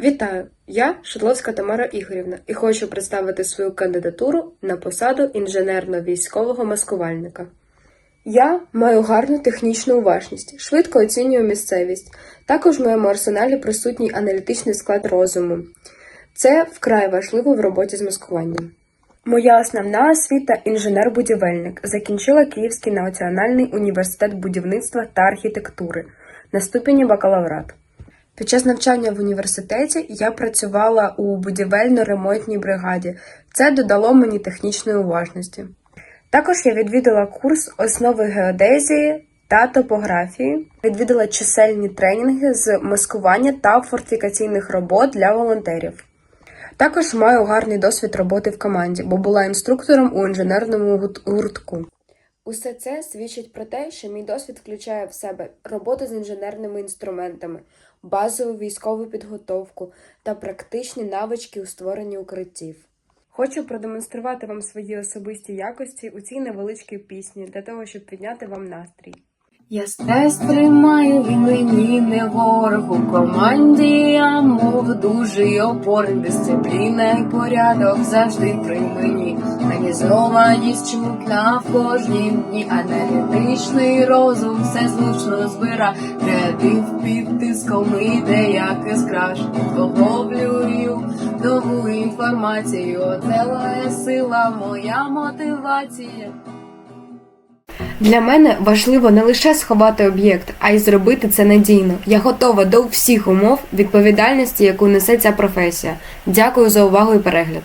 Вітаю! Я Шидловська Тамара Ігорівна і хочу представити свою кандидатуру на посаду інженерно-військового маскувальника. Я маю гарну технічну уважність, швидко оцінюю місцевість. Також в моєму арсеналі присутній аналітичний склад розуму. Це вкрай важливо в роботі з маскуванням. Моя основна освіта інженер-будівельник. Закінчила Київський національний університет будівництва та архітектури на ступені бакалаврат. Під час навчання в університеті я працювала у будівельно-ремонтній бригаді. Це додало мені технічної уважності. Також я відвідала курс основи геодезії та топографії, відвідала чисельні тренінги з маскування та фортифікаційних робот для волонтерів. Також маю гарний досвід роботи в команді, бо була інструктором у інженерному гуртку. Усе це свідчить про те, що мій досвід включає в себе роботу з інженерними інструментами, базову військову підготовку та практичні навички у створенні укриттів. Хочу продемонструвати вам свої особисті якості у цій невеличкій пісні для того, щоб підняти вам настрій. Я стрес тримаю, він мені не ворог. У команді, я мов дуже опор, дисципліна і порядок завжди при мені. Організованість чутна в кожній дні, аналітичний розум все зручно збира, креатив під тиском іде, як іскраш, охоплюю нову інформацію, це сила, моя мотивація. Для мене важливо не лише сховати об'єкт, а й зробити це надійно. Я готова до всіх умов відповідальності, яку несе ця професія. Дякую за увагу і перегляд.